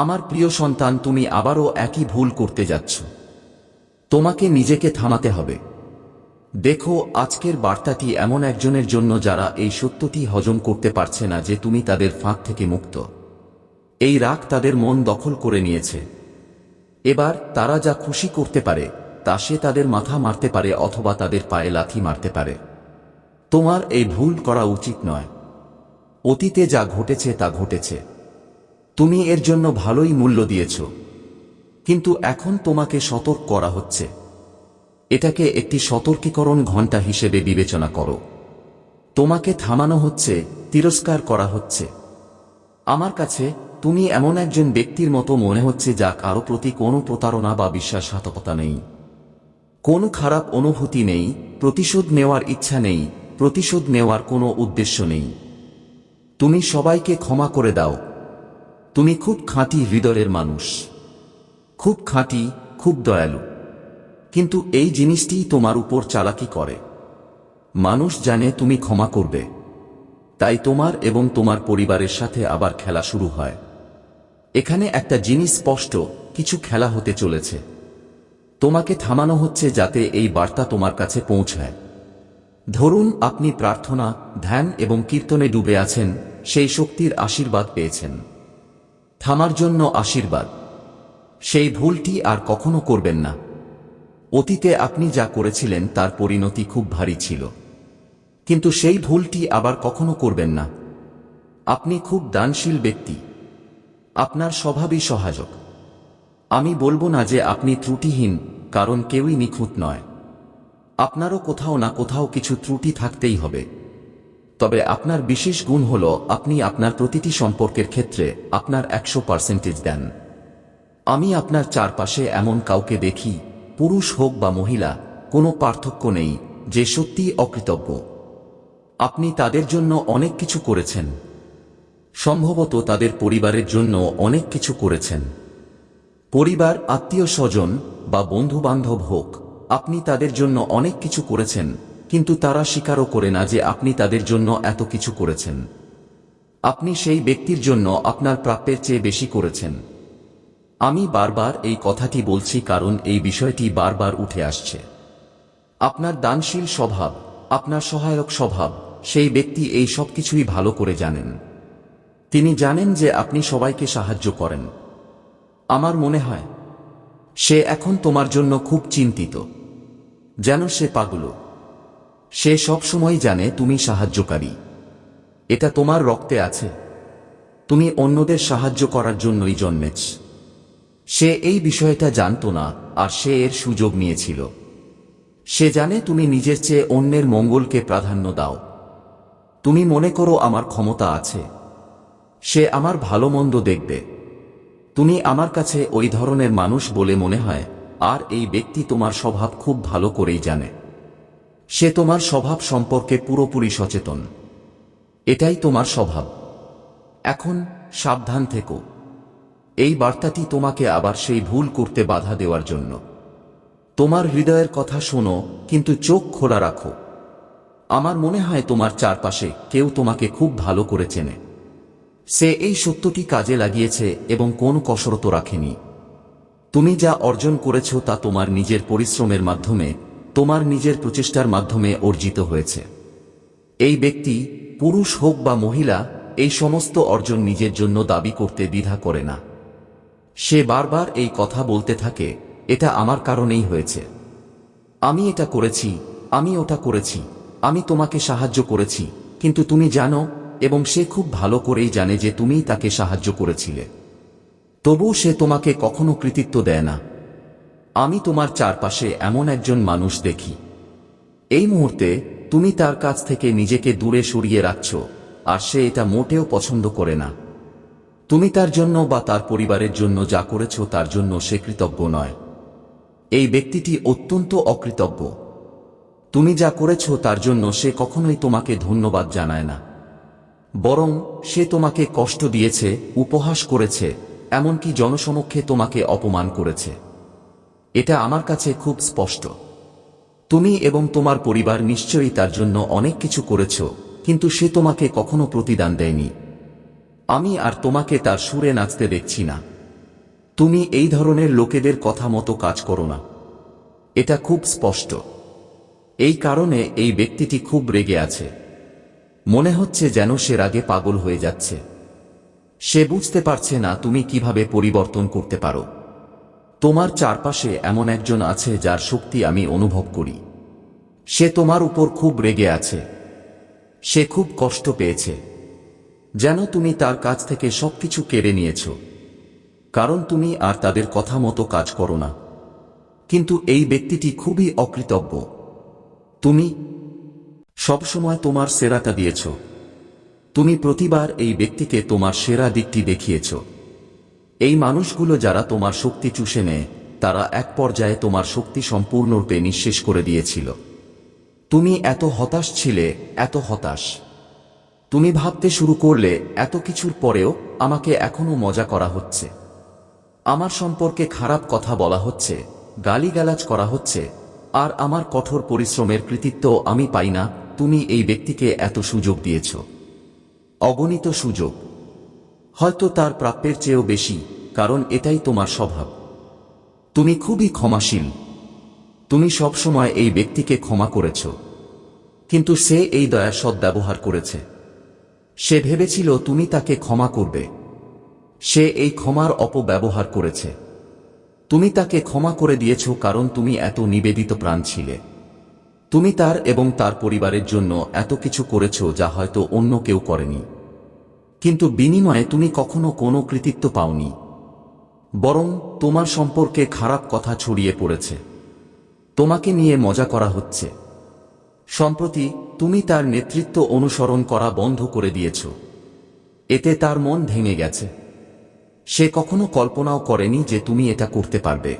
আমার প্রিয় সন্তান, তুমি আবারও একই ভুল করতে যাচ্ছ। তোমাকে নিজেকে থামাতে হবে। দেখো, আজকের বার্তাটি এমন একজনের জন্য যারা এই সত্যটি হজম করতে পারছে না যে তুমি তাদের ফাঁক থেকে মুক্ত। এই রাগ তাদের মন দখল করে নিয়েছে। এবার তারা যা খুশি করতে পারে, তা সে তাদের মাথা মারতে পারে অথবা তাদের পায়ে লাথি মারতে পারে। তোমার এই ভুল করা উচিত নয়। অতীতে যা ঘটেছে, তা ঘটেছে। তুমি এর জন্য ভালোই মূল্য দিয়েছ। কিন্তু এখন তোমাকে সতর্ক করা হচ্ছে। এটাকে একটি সতর্কীকরণ ঘণ্টা হিসেবে বিবেচনা করো। তোমাকে থামানো হচ্ছে, তিরস্কার করা হচ্ছে। আমার কাছে তুমি এমন একজন ব্যক্তির মতো মনে হচ্ছে যা কারও প্রতি কোনো প্রতারণা বা বিশ্বাসঘাতকতা নেই। কোনো খারাপ অনুভূতি নেই, প্রতিশোধ নেওয়ার ইচ্ছা নেই, প্রতিশোধ নেওয়ার কোনো উদ্দেশ্য নেই। তুমি সবাইকে ক্ষমা করে দাও। তুমি খুব খাঁটি হৃদয়ের মানুষ। খুব খাঁটি, খুব দয়ালু। কিন্তু এই জিনিসটিই তোমার উপর চালাকি করে। মানুষ জানে তুমি ক্ষমা করবে। তাই তোমার এবং তোমার পরিবারের সাথে আবার খেলা শুরু হয়। এখানে একটা জিনিস স্পষ্ট, কিছু খেলা হতে চলেছে। তোমাকে থামানো হচ্ছে যাতে এই বার্তা তোমার কাছে পৌঁছায়। ধরুন, আপনি প্রার্থনা, ধ্যান এবং কীর্তনে ডুবে আছেন, সেই শক্তির আশীর্বাদ পেয়েছেন। থামার জন্য আশীর্বাদ। সেই ভুলটি আর কখনো করবেন না। অতীতে আপনি যা করেছিলেন, তার পরিণতি খুব ভারী ছিল। কিন্তু সেই ভুলটি আবার কখনো করবেন না। আপনি খুব দানশীল ব্যক্তি। আপনার স্বভাবই সহায়ক। আমি বলব না যে আপনি ত্রুটিহীন, কারণ কেউই নিখুঁত নয়। আপনারও কোথাও না কোথাও কিছু ত্রুটি থাকতেই হবে। তবে আপনার বিশেষ গুণ হল আপনি আপনার প্রতিটি সম্পর্কের ক্ষেত্রে আপনার একশো পার্সেন্টেজ দেন। আমি আপনার চারপাশে এমন কাউকে দেখি, পুরুষ হোক বা মহিলা, কোনো পার্থক্য নেই, যে সত্যিই অকৃতজ্ঞ। আপনি তাদের জন্য অনেক কিছু করেছেন। সম্ভবত তাদের পরিবারের জন্য অনেক কিছু করেছেন। পরিবার আত্মীয় স্বজন বা বন্ধু বান্ধব হোক, আপনি তাদের জন্য অনেক কিছু করেছেন কিন্তু তারা স্বীকারও করে না যে আপনি তাদের জন্য এত কিছু করেছেন। আপনি সেই ব্যক্তির জন্য আপনার প্রাপ্যের চেয়ে বেশি করেছেন। আমি বারবার এই কথাটি বলছি কারণ এই বিষয়টি বারবার উঠে আসছে। আপনার দানশীল স্বভাব, আপনার সহায়ক স্বভাব, সেই ব্যক্তি এই সব কিছুই ভালো করে জানেন। তিনি জানেন যে আপনি সবাইকে সাহায্য করেন। আমার মনে হয়, সে এখন তোমার জন্য খুব চিন্তিত। যেন সে পাগল সে সবসময় জানে তুমি সাহায্যকারী। এটা তোমার রক্তে আছে। তুমি অন্যদের সাহায্য করার জন্যই জন্মেছ। সে এই বিষয়টা জানত না, আর সে এর সুযোগ নিয়েছিল। সে জানে তুমি নিজের চেয়ে অন্যের মঙ্গলকে প্রাধান্য দাও। তুমি মনে করো আমার ক্ষমতা আছে। সে আমার ভালো মন্দ দেখবে। তুমি আমার কাছে ওই ধরনের মানুষ বলে মনে হয়, আর এই ব্যক্তি তোমার স্বভাব খুব ভালো করেই জানে। সে তোমার স্বভাব সম্পর্কে পুরোপুরি সচেতন। এটাই তোমার স্বভাব। এখন সাবধান থেকো। এই বার্তাটি তোমাকে আবার সেই ভুল করতে বাধা দেওয়ার জন্য। তোমার হৃদয়ের কথা শোনো, কিন্তু চোখ খোলা রাখো। আমার মনে হয় তোমার চারপাশে কেউ তোমাকে খুব ভালো করে চেনে। সে এই সত্যটি কাজে লাগিয়েছে এবং কোন কসরত রাখেনি। তুমি যা অর্জন করেছ তা তোমার নিজের পরিশ্রমের মাধ্যমে তোমার নিজের প্রচেষ্টার মাধ্যমে অর্জিত হয়েছে। এই ব্যক্তি, পুরুষ হোক বা মহিলা, এই সমস্ত অর্জন নিজের জন্য দাবি করতে দ্বিধা করে না। সে বারবার এই কথা বলতে থাকে, এটা আমার কারণেই হয়েছে। আমি এটা করেছি, আমি ওটা করেছি, আমি তোমাকে সাহায্য করেছি, কিন্তু তুমি জানো, এবং সে খুব ভালো করেই জানে যে তুমিই তাকে সাহায্য করেছিলে। তবুও সে তোমাকে কখনো কৃতিত্ব দেয় না। আমি তোমার চারপাশে এমন একজন মানুষ দেখি। এই মুহূর্তে তুমি তার কাছ থেকে নিজেকে দূরে সরিয়ে রাখছ, আর সে এটা মোটেও পছন্দ করে না। তুমি তার জন্য বা তার পরিবারের জন্য যা করেছ তার জন্য সে কৃতজ্ঞ নয়। এই ব্যক্তিটি অত্যন্ত অকৃতজ্ঞ। তুমি যা করেছ তার জন্য সে কখনোই তোমাকে ধন্যবাদ জানায় না। বরং সে তোমাকে কষ্ট দিয়েছে, উপহাস করেছে, এমনকি জনসমক্ষে তোমাকে অপমান করেছে। এটা আমার কাছে খুব স্পষ্ট। তুমি এবং তোমার পরিবার নিশ্চয়ই তার জন্য অনেক কিছু করেছ, কিন্তু সে তোমাকে কখনো প্রতিদান দেয়নি। আমি আর তোমাকে তার সুরে নাচতে দেখছি না। তুমি এই ধরনের লোকেদের কথা মতো কাজ করো না। এটা খুব স্পষ্ট। এই কারণে এই ব্যক্তিটি খুব রেগে আছে। মনে হচ্ছে যেন সে রাগে পাগল হয়ে যাচ্ছে। সে বুঝতে পারছে না তুমি কীভাবে পরিবর্তন করতে পারো। তোমার চারপাশে এমন একজন আছে যার শক্তি আমি অনুভব করি। সে তোমার উপর খুব রেগে আছে। সে খুব কষ্ট পেয়েছে। যেন তুমি তার কাছ থেকে সবকিছু কেড়ে নিয়েছ। কারণ তুমি আর তাদের কথা মতো কাজ করো না। কিন্তু এই ব্যক্তিটি খুবই অকৃতজ্ঞ। তুমি সবসময় তোমার সেরাটা দিয়েছ। তুমি প্রতিবার এই ব্যক্তিকে তোমার সেরা দিকটি দেখিয়েছ। এই মানুষগুলো যারা তোমার শক্তি চুষে নেয়, তারা এক পর্যায়ে তোমার শক্তি সম্পূর্ণরূপে নিঃশেষ করে দিয়েছিল। তুমি এত হতাশ ছিলে, এত হতাশ। তুমি ভাবতে শুরু করলে, এত কিছুর পরেও আমাকে এখনও মজা করা হচ্ছে। আমার সম্পর্কে খারাপ কথা বলা হচ্ছে, গালিগালাজ করা হচ্ছে, আর আমার কঠোর পরিশ্রমের কৃতিত্ব আমি পাই না, তুমি এই ব্যক্তিকে এত সুযোগ দিয়েছ। অগণিত সুযোগ। হয়তো তার প্রাপ্যের চেয়েও বেশি, কারণ এটাই তোমার স্বভাব। তুমি খুবই ক্ষমাশীল তুমি সবসময় এই ব্যক্তিকে ক্ষমা করেছ। কিন্তু সে এই দয়া সদ্ব্যবহার করেছে। সে ভেবেছিল তুমি তাকে ক্ষমা করবে। সে এই ক্ষমার অপব্যবহার করেছে। তুমি তাকে ক্ষমা করে দিয়েছ কারণ তুমি এত নিবেদিত প্রাণ ছিলে। তুমি তার এবং তার পরিবারের জন্য এত কিছু করেছ যা হয়তো অন্য কেউ করেনি। কিন্তু বিনিময়ে তুমি কখনো কোনো কৃতিত্ব পাওনি। বরং তোমার সম্পর্কে খারাপ কথা ছড়িয়ে পড়েছে। তোমাকে নিয়ে মজা করা হচ্ছে। সম্প্রতি তুমি তার নেতৃত্ব অনুসরণ করা বন্ধ করে দিয়েছ। এতে তার মন ভেঙে গেছে। সে কখনো কল্পনাও করেনি যে তুমি এটা করতে পারবে।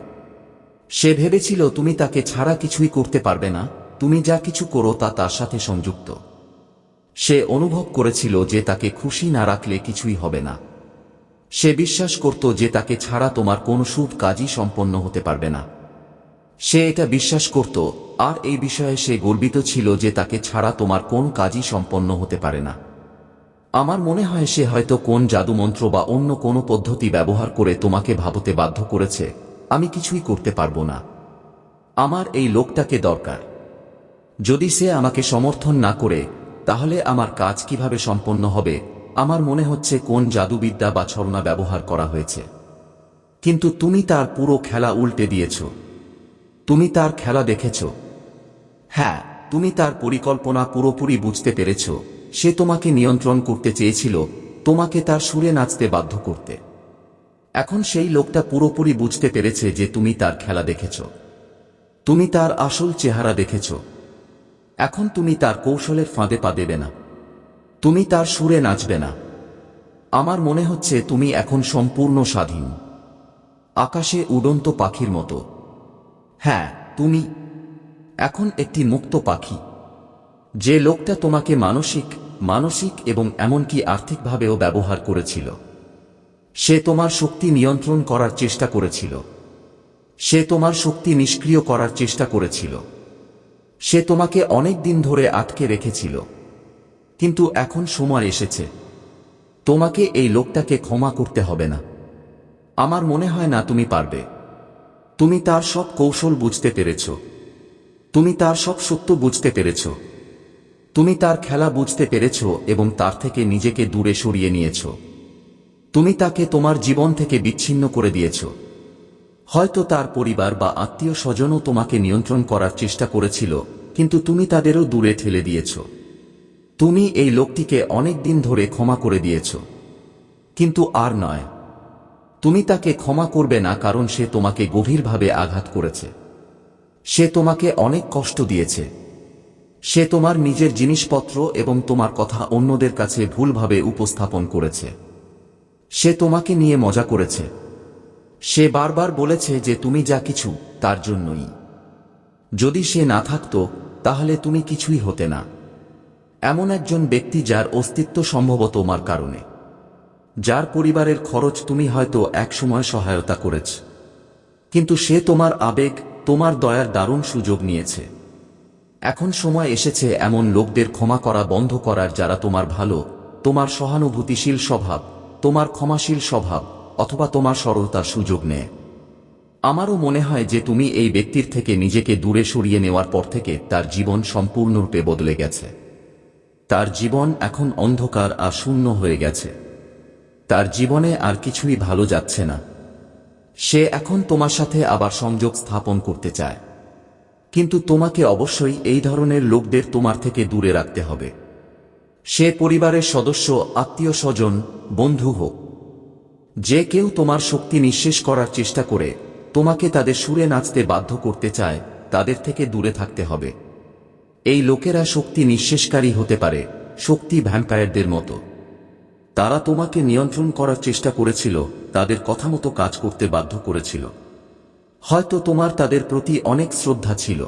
সে ভেবেছিল তুমি তাকে ছাড়া কিছুই করতে পারবে না, তুমি যা কিছু করো তা তার সাথে সংযুক্ত। সে অনুভব করেছিল যে তাকে খুশি না রাখলে কিছুই হবে না। সে বিশ্বাস করত যে তাকে ছাড়া তোমার কোনো শুভ কাজই সম্পন্ন হতে পারবে না। সে এটা বিশ্বাস করত, আর এই বিষয়ে সে গর্বিত ছিল যে তাকে ছাড়া তোমার কোন কাজই সম্পন্ন হতে পারে না। আমার মনে হয় সে হয়তো কোন জাদুমন্ত্র বা অন্য কোনো পদ্ধতি ব্যবহার করে তোমাকে ভাবতে বাধ্য করেছে, আমি কিছুই করতে পারব না। আমার এই লোকটাকে দরকার। যদি সে আমাকে সমর্থন না করে তাহলে আমার কাজ কীভাবে সম্পন্ন হবে? আমার মনে হচ্ছে কোন জাদুবিদ্যা বা ছলনা ব্যবহার করা হয়েছে। কিন্তু তুমি তার পুরো খেলা উল্টে দিয়েছ। তুমি তার খেলা দেখেছ। হ্যাঁ তুমি তার পরিকল্পনা পুরোপুরি বুঝতে পেরেছ। সে তোমাকে নিয়ন্ত্রণ করতে চেয়েছিল, তোমাকে তার সুরে নাচতে বাধ্য করতে। এখন সেই লোকটা পুরোপুরি বুঝতে পেরেছে যে তুমি তার খেলা দেখেছ। তুমি তার আসল চেহারা দেখেছ। এখন তুমি তার কৌশলের ফাঁদে পা দেবে না। তুমি তার সুরে নাচবে না। আমার মনে হচ্ছে তুমি এখন সম্পূর্ণ স্বাধীন। আকাশে উড়ন্ত পাখির মতো। হ্যাঁ তুমি এখন একটি মুক্ত পাখি। যে লোকটা তোমাকে মানসিক মানসিক এবং এমনকি আর্থিকভাবেও ব্যবহার করেছিল। সে তোমার শক্তি নিয়ন্ত্রণ করার চেষ্টা করেছিল। সে তোমার শক্তি নিষ্ক্রিয় করার চেষ্টা করেছিল। সে তোমাকে অনেক দিন ধরে আটকে রেখেছিল। কিন্তু এখন সময় এসেছে। তোমাকে এই লোকটাকে ক্ষমা করতে হবে না। আমার মনে হয় না তুমি পারবে। তুমি তার সব কৌশল বুঝতে পেরেছ। তুমি তার সব সত্য বুঝতে পেরেছ। তুমি তার খেলা বুঝতে পেরেছ এবং তার থেকে নিজেকে দূরে সরিয়ে নিয়েছ। তুমি তাকে তোমার জীবন থেকে বিচ্ছিন্ন করে দিয়েছ। হয়তো তার পরিবার বা আত্মীয় স্বজনও তোমাকে নিয়ন্ত্রণ করার চেষ্টা করেছিল, কিন্তু তুমি তাদেরও দূরে ঠেলে দিয়েছ। তুমি এই লোকটিকে অনেক দিন ধরে ক্ষমা করে দিয়েছ। কিন্তু আর নয়। তুমি তাকে ক্ষমা করবে না কারণ সে তোমাকে গভীরভাবে আঘাত করেছে। সে তোমাকে অনেক কষ্ট দিয়েছে। সে তোমার নিজের জিনিসপত্র এবং তোমার কথা অন্যদের কাছে ভুলভাবে উপস্থাপন করেছে। সে তোমাকে নিয়ে মজা করেছে। সে বারবার বলেছে যে তুমি যা কিছু, তার জন্যই। যদি সে না থাকত, তাহলে তুমি কিছুই হতে না। এমন একজন ব্যক্তি যার অস্তিত্ব সম্ভবত তোমার কারণে। যার পরিবারের খরচ তুমি হয়তো একসময় সহায়তা করেছ। কিন্তু সে তোমার আবেগ, তোমার দয়ার দারুণ সুযোগ নিয়েছে। এখন সময় এসেছে এমন লোকদের ক্ষমা করা বন্ধ করার যারা তোমার ভালো, তোমার সহানুভূতিশীল স্বভাব, তোমার ক্ষমাশীল স্বভাব অথবা তোমার সরলতার সুযোগ নেয় আমারও মনে হয় যে তুমি এই ব্যক্তির থেকে নিজেকে দূরে সরিয়ে নেওয়ার পর থেকে তার জীবন সম্পূর্ণরূপে বদলে গেছে। তার জীবন এখন অন্ধকার আর শূন্য হয়ে গেছে। তার জীবনে আর কিছুই ভালো যাচ্ছে না। সে এখন তোমার সাথে আবার সংযোগ স্থাপন করতে চায়। কিন্তু তোমাকে অবশ্যই এই ধরনের লোকদের তোমার থেকে দূরে রাখতে হবে। সে পরিবারের সদস্য, আত্মীয় স্বজন, বন্ধু হোক যে কেউ তোমার শক্তি নিঃশেষ করার চেষ্টা করে, তোমাকে তাদের সুরে নাচতে বাধ্য করতে চায়, তাদের থেকে দূরে থাকতে হবে। এই লোকেরা শক্তি নিঃশেষকারী হতে পারে, শক্তি ভ্যাম্পায়ারদের মতো। তারা তোমাকে নিয়ন্ত্রণ করার চেষ্টা করেছিল, তাদের কথা মতো কাজ করতে বাধ্য করেছিল। হয়তো তোমার তাদের প্রতি অনেক শ্রদ্ধা ছিল।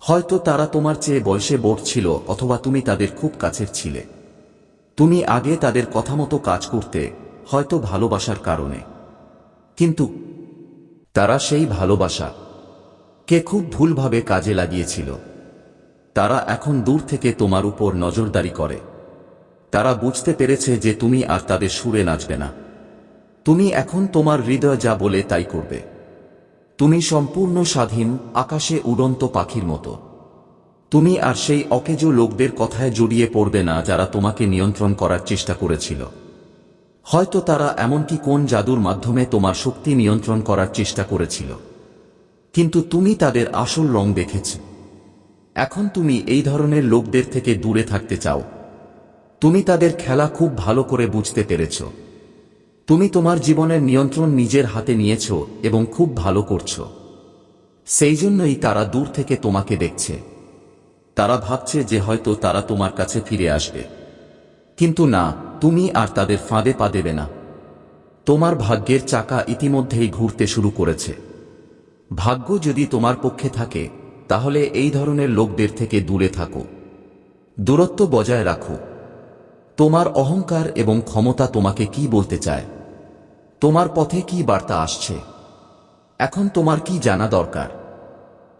হয়তো তারা তোমার চেয়ে বয়সে বোর ছিল, অথবা তুমি তাদের খুব কাছের ছিলে। তুমি আগে তাদের কথা মতো কাজ করতে হয়তো ভালোবাসার কারণে। কিন্তু তারা সেই ভালোবাসা কে খুব ভুলভাবে কাজে লাগিয়েছিল। তারা এখন দূর থেকে তোমার উপর নজরদারি করে। তারা বুঝতে পেরেছে যে তুমি আর তাদের সুরে নাচবে না। তুমি এখন তোমার হৃদয় যা বলে তাই করবে। তুমি সম্পূর্ণ স্বাধীন, আকাশে উড়ন্ত পাখির মতো। তুমি আর সেই অকেজো লোকদের কথায় জড়িয়ে পড়বে না যারা তোমাকে নিয়ন্ত্রণ করার চেষ্টা করেছিল। হয়তো তারা এমনকি কোন জাদুর মাধ্যমে তোমার শক্তি নিয়ন্ত্রণ করার চেষ্টা করেছিল। কিন্তু তুমি তাদের আসল রং দেখেছ। এখন তুমি এই ধরনের লোকদের থেকে দূরে থাকতে চাও। তুমি তাদের খেলা খুব ভালো করে বুঝতে পেরেছ। তুমি তোমার জীবনের নিয়ন্ত্রণ নিজের হাতে নিয়েছ এবং খুব ভালো করছ। সেই জন্যই তারা দূর থেকে তোমাকে দেখছে। তারা ভাবছে যে হয়তো তারা তোমার কাছে ফিরে আসবে। কিন্তু না, তুমি আর তাদের ফাঁদে পা দেবে না। তোমার ভাগ্যের চাকা ইতিমধ্যেই ঘুরতে শুরু করেছে। ভাগ্য যদি তোমার পক্ষে থাকে, তাহলে এই ধরনের লোকদের থেকে দূরে থাকো। দূরত্ব বজায় রাখো। তোমার অহংকার এবং ক্ষমতা তোমাকে কি বলতে চায়? তোমার পথে কি বার্তা আসছে? এখন তোমার কি জানা দরকার?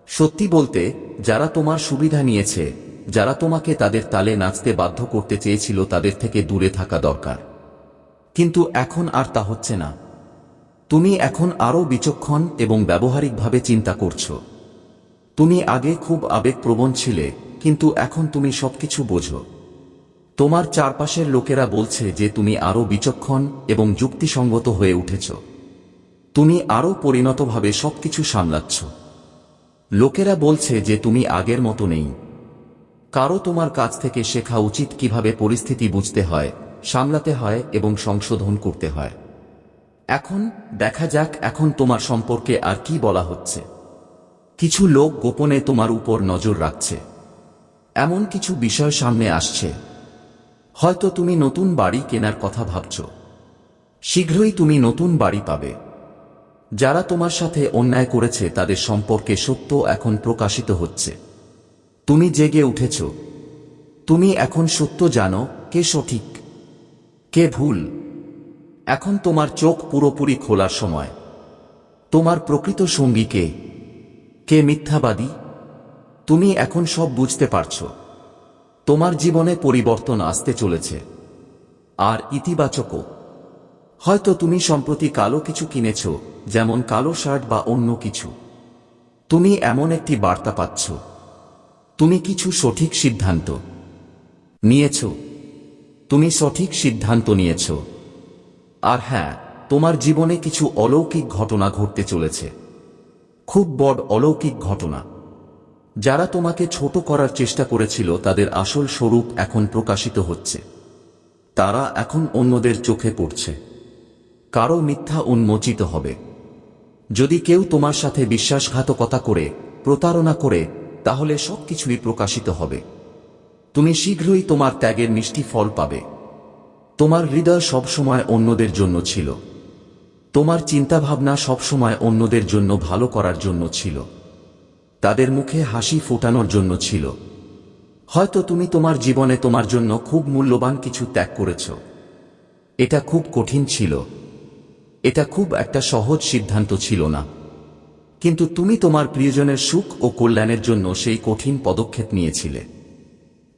সত্যি বলতে, যারা তোমার সুবিধা নিয়েছে যারা তোমাকে তাদের তালে নাচতে বাধ্য করতে চেয়েছিল তাদের থেকে দূরে থাকা দরকার। কিন্তু এখন আর তা হচ্ছে না। তুমি এখন আরও বিচক্ষণ এবং ব্যবহারিকভাবে চিন্তা করছ। তুমি আগে খুব আবেগপ্রবণ ছিলে, কিন্তু এখন তুমি সবকিছু বোঝো। তোমার চারপাশের লোকেরা বলছে যে তুমি আরও বিচক্ষণ এবং যুক্তিসঙ্গত হয়ে উঠেছ। তুমি আরও পরিণতভাবে সবকিছু সামলাচ্ছ। লোকেরা বলছে যে তুমি আগের মতো নেই। কারও তোমার কাছ থেকে শেখা উচিত কীভাবে পরিস্থিতি বুঝতে হয়, সামলাতে হয় এবং সংশোধন করতে হয়। এখন দেখা যাক এখন তোমার সম্পর্কে আর কি বলা হচ্ছে। কিছু লোক গোপনে তোমার উপর নজর রাখছে। এমন কিছু বিষয় সামনে আসছে। হয়তো তুমি নতুন বাড়ি কেনার কথা ভাবছ। শীঘ্রই তুমি নতুন বাড়ি পাবে। যারা তোমার সাথে অন্যায় করেছে তাদের সম্পর্কে সত্য এখন প্রকাশিত হচ্ছে। তুমি জেগে উঠেছ। তুমি এখন সত্য জানো কে সঠিক, কে ভুল। এখন তোমার চোখ পুরোপুরি খোলার সময়। তোমার প্রকৃত সঙ্গী কে? কে মিথ্যাবাদী? তুমি এখন সব বুঝতে পারছ। তোমার জীবনে পরিবর্তন আসতে চলেছে। আর ইতিবাচকও। হয়তো তুমি সম্প্রতি কালো কিছু কিনেছ, যেমন কালো শার্ট বা অন্য কিছু। তুমি এমন একটি বার্তা পাচ্ছ। তুমি কিছু সঠিক সিদ্ধান্ত নিয়েছ। তুমি সঠিক সিদ্ধান্ত নিয়েছ। আর হ্যাঁ তোমার জীবনে কিছু অলৌকিক ঘটনা ঘটতে চলেছে। খুব বড় অলৌকিক ঘটনা। যারা তোমাকে ছোট করার চেষ্টা করেছিল, তাদের আসল স্বরূপ এখন প্রকাশিত হচ্ছে। তারা এখন অন্যদের চোখে পড়ছে। কারও মিথ্যা উন্মোচিত হবে। যদি কেউ তোমার সাথে বিশ্বাসঘাতকতা করে, প্রতারণা করে তাহলে সবকিছুই প্রকাশিত হবে। তুমি শীঘ্রই তোমার ত্যাগের মিষ্টি ফল পাবে। তোমার হৃদয় সবসময় অন্যদের জন্য ছিল। তোমার চিন্তাভাবনা সবসময় অন্যদের জন্য ভালো করার জন্য ছিল। তাদের মুখে হাসি ফোটানোর জন্য ছিল। হয়তো তুমি তোমার জীবনে তোমার জন্য খুব মূল্যবান কিছু ত্যাগ করেছ। এটা খুব কঠিন ছিল। এটা খুব একটা সহজ সিদ্ধান্ত ছিল না। কিন্তু তুমি তোমার প্রিয়জনের সুখ ও কল্যাণের জন্য সেই কঠিন পদক্ষেপ নিয়েছিলে।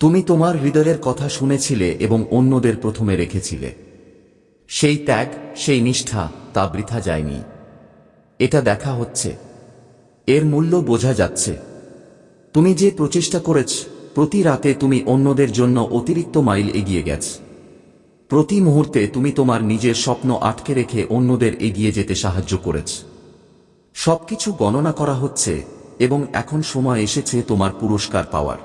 তুমি তোমার হৃদয়ের কথা শুনেছিলে এবং অন্যদের প্রথমে রেখেছিলে। সেই ত্যাগ, সেই নিষ্ঠা, তা বৃথা যায়নি। এটা দেখা হচ্ছে। এর মূল্য বোঝা যাচ্ছে। তুমি যে প্রচেষ্টা করেছ, প্রতি রাতে তুমি অন্যদের জন্য অতিরিক্ত মাইল এগিয়ে গেছ। প্রতি মুহূর্তে তুমি তোমার নিজের স্বপ্ন আটকে রেখে অন্যদের এগিয়ে যেতে সাহায্য করেছ। সবকিছু গণনা করা হচ্ছে, এবং এখন সময় এসেছে তোমার পুরস্কার পাওয়ার।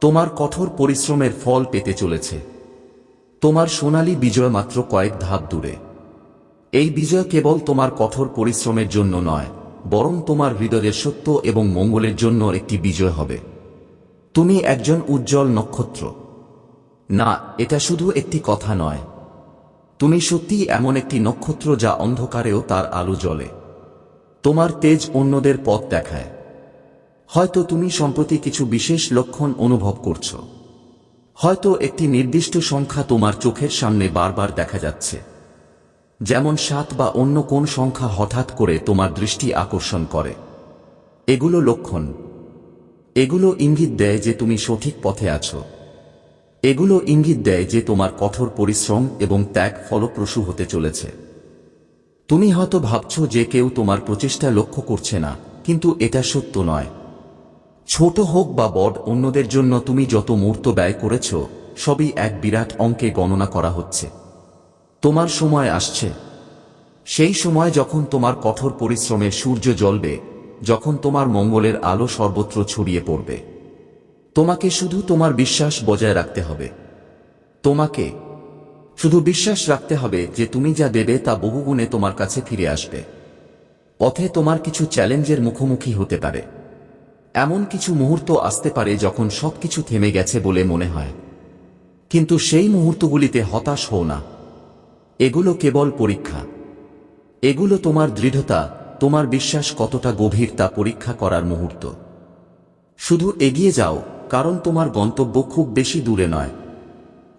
তোমার কঠোর পরিশ্রমের ফল পেতে চলেছে। তোমার সোনালী বিজয় মাত্র কয়েক ধাপ দূরে। এই বিজয় কেবল তোমার কঠোর পরিশ্রমের জন্য নয়, বরং তোমার হৃদয়ের সত্য এবং মঙ্গলের জন্য একটি বিজয় হবে। তুমি একজন উজ্জ্বল নক্ষত্র। না, এটা শুধু একটি কথা নয়। তুমি সত্যিই এমন একটি নক্ষত্র যা অন্ধকারেও তার আলো জ্বলে। তোমার তেজ অন্যদের পথ দেখায়। হয়তো তুমি সম্প্রতি কিছু বিশেষ লক্ষণ অনুভব করছ। হয়তো একটি নির্দিষ্ট সংখ্যা তোমার চোখের সামনে বারবার দেখা যাচ্ছে। যেমন সাত বা অন্য কোন সংখ্যা হঠাৎ করে তোমার দৃষ্টি আকর্ষণ করে। এগুলো লক্ষণ। এগুলো ইঙ্গিত দেয় যে তুমি সঠিক পথে আছো। এগুলো ইঙ্গিত দেয় যে তোমার কঠোর পরিশ্রম এবং ত্যাগ ফলপ্রসূ হতে চলেছে। তুমি হয়তো ভাবছ যে কেউ তোমার প্রচেষ্টা লক্ষ্য করছে না, কিন্তু এটা সত্য নয়। ছোট হোক বা বড়, অন্যদের জন্য তুমি যত মুহূর্ত ব্যয় করেছ, সবই এক বিরাট অঙ্কে গণনা করা হচ্ছে। তোমার সময় আসছে। সেই সময় যখন তোমার কঠোর পরিশ্রমে সূর্য জ্বলবে, যখন তোমার মঙ্গলের আলো সর্বত্র ছড়িয়ে পড়বে। তোমাকে শুধু তোমার বিশ্বাস বজায় রাখতে হবে। তোমাকে শুধু বিশ্বাস রাখতে হবে যে তুমি যা দেবে তা বহুগুণে তোমার কাছে ফিরে আসবে। পথে তোমার কিছু চ্যালেঞ্জের মুখোমুখি হতে পারে। এমন কিছু মুহূর্ত আসতে পারে যখন সবকিছু থেমে গেছে বলে মনে হয়। কিন্তু সেই মুহূর্তগুলিতে হতাশ হও না। এগুলো কেবল পরীক্ষা। এগুলো তোমার দৃঢ়তা, তোমার বিশ্বাস কতটা গভীর তা পরীক্ষা করার মুহূর্ত। শুধু এগিয়ে যাও, কারণ তোমার গন্তব্য খুব বেশি দূরে নয়।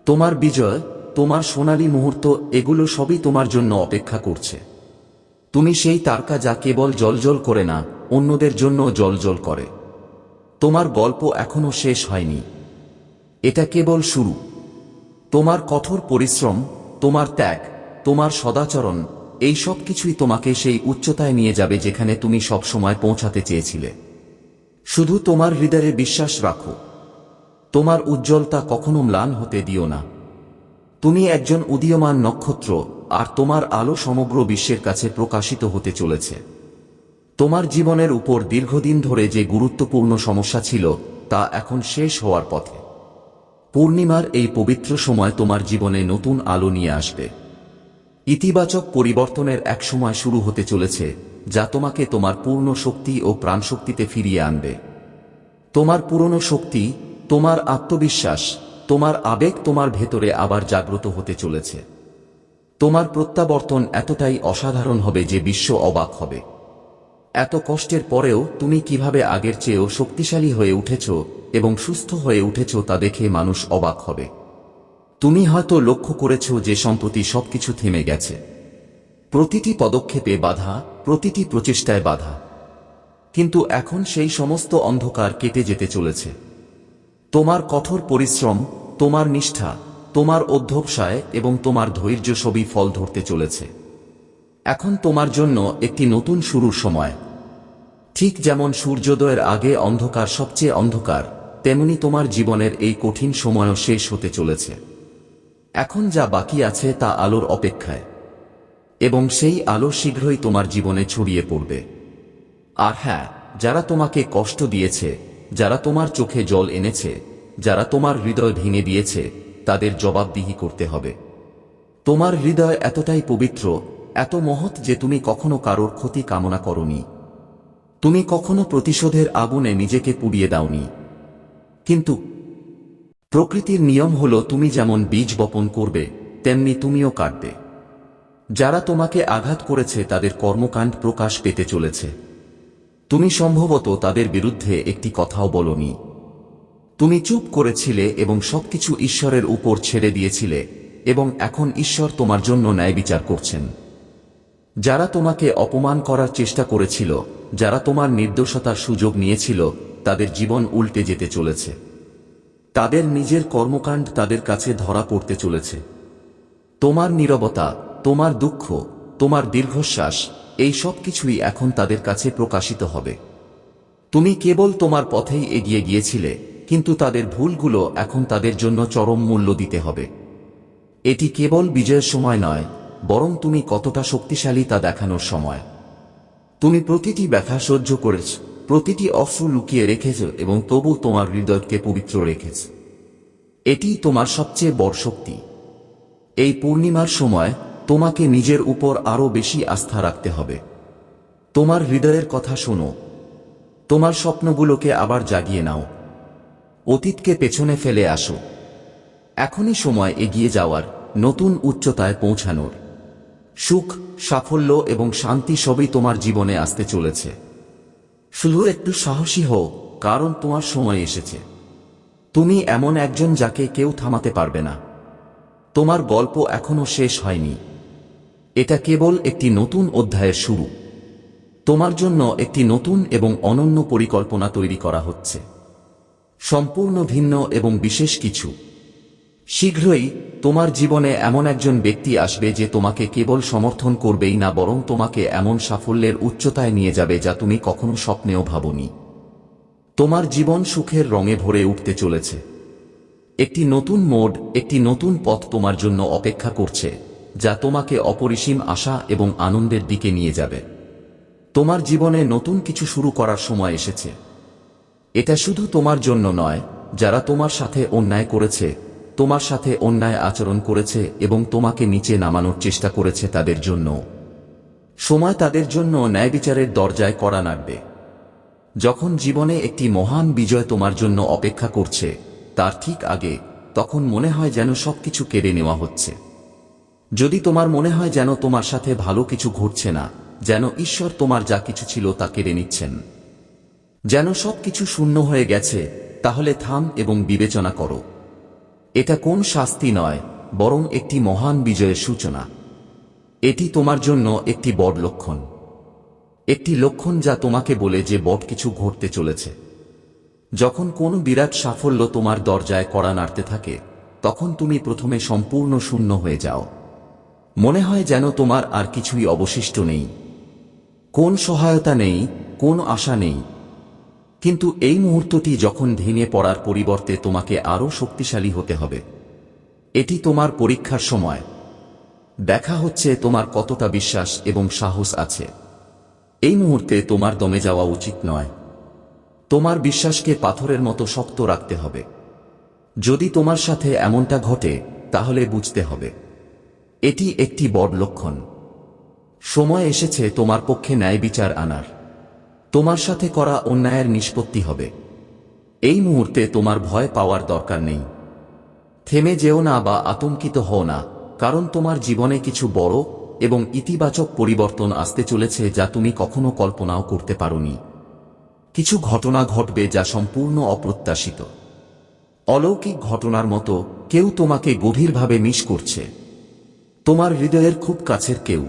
তোমার বিজয় তোমার সোনালী মুহূর্ত, এগুলো সবই তোমার জন্য অপেক্ষা করছে। তুমি সেই তারকা যা কেবল জলজল করে না, অন্যদের জন্য জলজল করে। তোমার গল্প এখনও শেষ হয়নি। এটা কেবল শুরু। তোমার কঠোর পরিশ্রম, তোমার ত্যাগ, তোমার সদাচরণ, এই সব কিছুই তোমাকে সেই উচ্চতায় নিয়ে যাবে যেখানে তুমি সবসময় পৌঁছাতে চেয়েছিলে। শুধু তোমার হৃদয়ে বিশ্বাস রাখো। তোমার উজ্জ্বলতা কখনো ম্লান হতে দিও না। তুমি একজন উদীয়মান নক্ষত্র, আর তোমার আলো সমগ্র বিশ্বের কাছে প্রকাশিত হতে চলেছে। তোমার জীবনের উপর দীর্ঘদিন ধরে যে গুরুত্বপূর্ণ সমস্যা ছিল, তা এখন শেষ হওয়ার পথে। পূর্ণিমার এই পবিত্র সময় তোমার জীবনে নতুন আলো নিয়ে আসবে। ইতিবাচক পরিবর্তনের এক সময় শুরু হতে চলেছে, যা তোমাকে তোমার পূর্ণ শক্তি ও প্রাণশক্তিতে ফিরিয়ে আনবে। তোমার পুরনো শক্তি, তোমার আত্মবিশ্বাস তোমার আবেগ তোমার ভেতরে আবার জাগ্রত হতে চলেছে। তোমার প্রত্যাবর্তন এতটাই অসাধারণ হবে যে বিশ্ব অবাক হবে। এত কষ্টের পরেও তুমি কীভাবে আগের চেয়েও শক্তিশালী হয়ে উঠেছ এবং সুস্থ হয়ে উঠেছ তা দেখে মানুষ অবাক হবে। তুমি হয়তো লক্ষ্য করেছ যে সম্প্রতি সবকিছু থেমে গেছে। প্রতিটি পদক্ষেপে বাধা, প্রতিটি প্রচেষ্টায় বাধা। কিন্তু এখন সেই সমস্ত অন্ধকার কেটে যেতে চলেছে। তোমার কঠোর পরিশ্রম তোমার নিষ্ঠা, তোমার অধ্যবসায় এবং তোমার ধৈর্য সবই ফল ধরতে চলেছে। এখন তোমার জন্য একটি নতুন শুরুর সময়। ঠিক যেমন সূর্যোদয়ের আগে অন্ধকার সবচেয়ে অন্ধকার, তেমনি তোমার জীবনের এই কঠিন সময়ও শেষ হতে চলেছে। এখন যা বাকি আছে তা আলোর অপেক্ষায়। এবং সেই আলো শীঘ্রই তোমার জীবনে ছড়িয়ে পড়বে। আর হ্যাঁ যারা তোমাকে কষ্ট দিয়েছে, যারা তোমার চোখে জল এনেছে যারা তোমার হৃদয় ভেঙে দিয়েছে, তাদের জবাবদিহি করতে হবে। তোমার হৃদয় এতটাই পবিত্র, এত মহৎ যে তুমি কখনো কারোর ক্ষতি কামনা করনি। তুমি কখনো প্রতিশোধের আগুনে নিজেকে পুড়িয়ে দাওনি। কিন্তু প্রকৃতির নিয়ম হলো তুমি যেমন বীজ বপন করবে, তেমনি তুমিও কাটবে। যারা তোমাকে আঘাত করেছে, তাদের কর্মকাণ্ড প্রকাশ পেতে চলেছে। তুমি সম্ভবত তাদের বিরুদ্ধে একটি কথাও বলনি। তুমি চুপ করেছিলে এবং সবকিছু ঈশ্বরের উপর ছেড়ে দিয়েছিলে, এবং এখন ঈশ্বর তোমার জন্য ন্যায় বিচার করছেন। যারা তোমাকে অপমান করার চেষ্টা করেছিল, যারা তোমার নির্দোষতার সুযোগ নিয়েছিল, তাদের জীবন উল্টে যেতে চলেছে। তাদের নিজের কর্মকাণ্ড তাদের কাছে ধরা পড়তে চলেছে। তোমার নীরবতা, তোমার দুঃখ, তোমার দীর্ঘশ্বাস, এই সব কিছুই এখন তাদের কাছে প্রকাশিত হবে। তুমি কেবল তোমার পথেই এগিয়ে গিয়েছিলে কিন্তু তাদের ভুলগুলো এখন তাদের জন্য চরম মূল্য দিতে হবে। এটি কেবল বিজয়ের সময় নয়, বরং তুমি কতটা শক্তিশালী তা দেখানোর সময়। তুমি প্রতিটি ব্যথা সহ্য করেছ, প্রতিটি অশ্রু লুকিয়ে রেখেছ এবং তবু তোমার হৃদয়কে পবিত্র রেখেছ। এটি তোমার সবচেয়ে বড় শক্তি। এই পূর্ণিমার সময় তোমাকে নিজের উপর আরও বেশি আস্থা রাখতে হবে। তোমার হৃদয়ের কথা শোনো। তোমার স্বপ্নগুলোকে আবার জাগিয়ে নাও। অতীতকে পেছনে ফেলে আসো। এখনই সময় এগিয়ে যাওয়ার, নতুন উচ্চতায় পৌঁছানোর। সুখ, সাফল্য এবং শান্তি সবই তোমার জীবনে আসতে চলেছে। শুধু একটু সাহসী হও, কারণ তোমার সময় এসেছে। তুমি এমন একজন যাকে কেউ থামাতে পারবে না। তোমার গল্প এখনও শেষ হয়নি। এটা কেবল একটি নতুন অধ্যায়ের শুরু। তোমার জন্য একটি নতুন এবং অনন্য পরিকল্পনা তৈরি করা হচ্ছে। সম্পূর্ণ ভিন্ন এবং বিশেষ কিছু। শীঘ্রই তোমার জীবনে এমন একজন ব্যক্তি আসবে যে তোমাকে কেবল সমর্থন করবেই না, বরং তোমাকে এমন সাফল্যের উচ্চতায় নিয়ে যাবে যা তুমি কখনো স্বপ্নেও ভাবনি। তোমার জীবন সুখের রঙে ভরে উঠতে চলেছে। একটি নতুন মোড, একটি নতুন পথ তোমার জন্য অপেক্ষা করছে, যা তোমাকে অপরিসীম আশা এবং আনন্দের দিকে নিয়ে যাবে। তোমার জীবনে নতুন কিছু শুরু করার সময় এসেছে। এটা শুধু তোমার জন্য নয়, যারা তোমার সাথে অন্যায় করেছে, তোমার সাথে অন্যায় আচরণ করেছে এবং তোমাকে নিচে নামানোর চেষ্টা করেছে তাদের জন্য। সময় তাদের জন্য ন্যায় বিচারের দরজায় করা নাড়বে। যখন জীবনে একটি মহান বিজয় তোমার জন্য অপেক্ষা করছে, তার ঠিক আগে, তখন মনে হয় যেন সবকিছু কেড়ে নেওয়া হচ্ছে। যদি তোমার মনে হয় যেন তোমার সাথে ভালো কিছু ঘটছে না, যেন ঈশ্বর তোমার যা কিছু ছিল তা কেড়ে নিচ্ছেন। যেন সবকিছু শূন্য হয়ে গেছে, তাহলে থাম এবং বিবেচনা করো। এটা কোন শাস্তি নয়, বরং একটি মহান বিজয়ের সূচনা। এটি তোমার জন্য একটি বড় লক্ষণ। একটি লক্ষণ যা তোমাকে বলে যে বট কিছু ঘটতে চলেছে। যখন কোন বিরাট সাফল্য তোমার দরজায় কড়া নাড়তে থাকে, তখন তুমি প্রথমে সম্পূর্ণ শূন্য হয়ে যাও। মনে হয় যেন তোমার আর কিছুই অবশিষ্ট নেই। কোন সহায়তা নেই, কোন আশা নেই কিন্তু এই মুহূর্তটি যখন ভেঙে পড়ার পরিবর্তে তোমাকে আরও শক্তিশালী হতে হবে। এটি তোমার পরীক্ষার সময়। দেখা হচ্ছে তোমার কতটা বিশ্বাস এবং সাহস আছে। এই মুহূর্তে তোমার দমে যাওয়া উচিত নয়। তোমার বিশ্বাসকে পাথরের মতো শক্ত রাখতে হবে। যদি তোমার সাথে এমনটা ঘটে, তাহলে বুঝতে হবে। এটি একটি বড় লক্ষণ। সময় এসেছে তোমার পক্ষে ন্যায় বিচার আনার। তোমার সাথে করা অন্যায়ের নিষ্পত্তি হবে। এই মুহূর্তে তোমার ভয় পাওয়ার দরকার নেই। থেমে যেও না বা আতঙ্কিত হও না, কারণ তোমার জীবনে কিছু বড় এবং ইতিবাচক পরিবর্তন আসতে চলেছে যা তুমি কখনো কল্পনাও করতে পারোনি। কিছু ঘটনা ঘটবে যা সম্পূর্ণ অপ্রত্যাশিত। অলৌকিক ঘটনার মতো কেউ তোমাকে গভীরভাবে মিস করছে। তোমার হৃদয়ের খুব কাছের কেউ।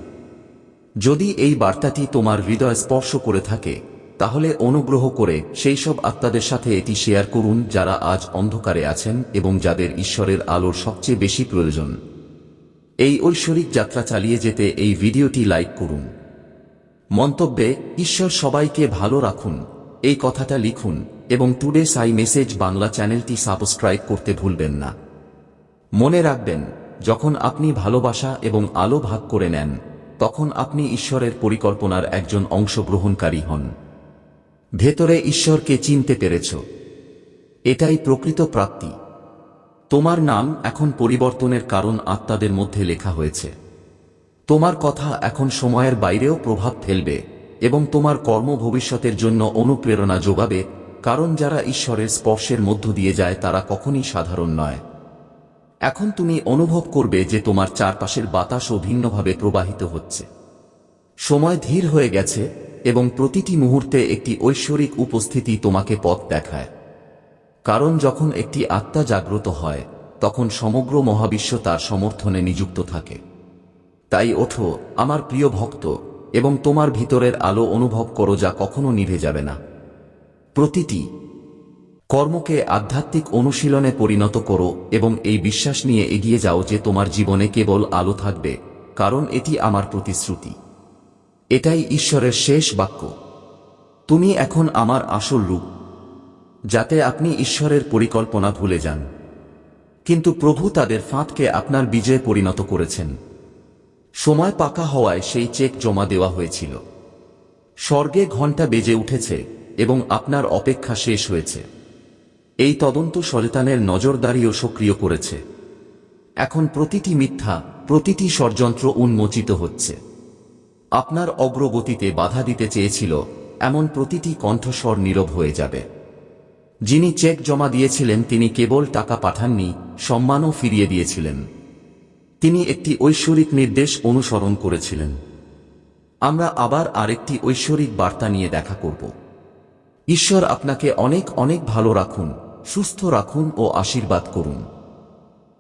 যদি এই বার্তাটি তোমার হৃদয় স্পর্শ করে থাকে তাহলে অনুগ্রহ করে সেই সব আত্মাদের সাথে এটি শেয়ার করুন যারা আজ অন্ধকারে আছেন এবং যাদের ঈশ্বরের আলোর সবচেয়ে বেশি প্রয়োজন। এই ঐশ্বরিক যাত্রা চালিয়ে যেতে এই ভিডিওটি লাইক করুন। মন্তব্যে, ঈশ্বর সবাইকে ভালো রাখুন। এই কথাটা লিখুন এবং টুডে সাই মেসেজ বাংলা চ্যানেলটি সাবস্ক্রাইব করতে ভুলবেন না। মনে রাখবেন, যখন আপনি ভালোবাসা এবং আলো ভাগ করে নেন, তখন আপনি ঈশ্বরের পরিকল্পনার একজন অংশগ্রহণকারী হন। ভেতরে ঈশ্বরকে চিনতে পেরেছ। এটাই প্রকৃত প্রাপ্তি। তোমার নাম এখন পরিবর্তনের কারণ আত্মাদের মধ্যে লেখা হয়েছে। তোমার কথা এখন সময়ের বাইরেও প্রভাব ফেলবে এবং তোমার কর্ম ভবিষ্যতের জন্য অনুপ্রেরণা যোগাবে, কারণ যারা ঈশ্বরের স্পর্শের মধ্য দিয়ে যায় তারা কখনই সাধারণ নয়। এখন তুমি অনুভব করবে যে তোমার চারপাশের বাতাসও ভিন্নভাবে প্রবাহিত হচ্ছে। সময় ধীর হয়ে গেছে এবং প্রতিটি মুহূর্তে একটি ঐশ্বরিক উপস্থিতি তোমাকে পথ দেখায়। কারণ যখন একটি আত্মা জাগ্রত হয়, তখন সমগ্র মহাবিশ্ব তার সমর্থনে নিযুক্ত থাকে। তাই ওঠো, আমার প্রিয় ভক্ত, এবং তোমার ভিতরের আলো অনুভব করো যা কখনো নিভে যাবে না। প্রতিটি কর্মকে আধ্যাত্মিক অনুশীলনে পরিণত করো এবং এই বিশ্বাস নিয়ে এগিয়ে যাও যে তোমার জীবনে কেবল আলো থাকবে, কারণ এটি আমার প্রতিশ্রুতি। এটাই ঈশ্বরের শেষ বাক্য। তুমি এখন আমার আসল রূপ, যাতে আপনি ঈশ্বরের পরিকল্পনা ভুলে যান। কিন্তু প্রভু তাদের ফাঁদকে আপনার বীজে পরিণত করেছেন। সময় পাকা হওয়ায় সেই চেক জমা দেওয়া হয়েছিল। স্বর্গে ঘণ্টা বেজে উঠেছে এবং আপনার অপেক্ষা শেষ হয়েছে। এই তদন্ত শয়তানের নজরদারিও সক্রিয় করেছে। এখন প্রতিটি মিথ্যা, প্রতিটি ষড়যন্ত্র উন্মোচিত হচ্ছে। আপনার অগ্রগতিতে বাধা দিতে চেয়েছিল, এমন প্রতিটি কণ্ঠস্বর নীরব হয়ে যাবে। যিনি চেক জমা দিয়েছিলেন, তিনি কেবল টাকা পাঠাননি, সম্মানও ফিরিয়ে দিয়েছিলেন। তিনি একটি ঐশ্বরিক নির্দেশ অনুসরণ করেছিলেন। আমরা আবার আরেকটি ঐশ্বরিক বার্তা নিয়ে দেখা করব। ঈশ্বর আপনাকে অনেক অনেক ভালো রাখুন, সুস্থ রাখুন ও আশীর্বাদ করুন।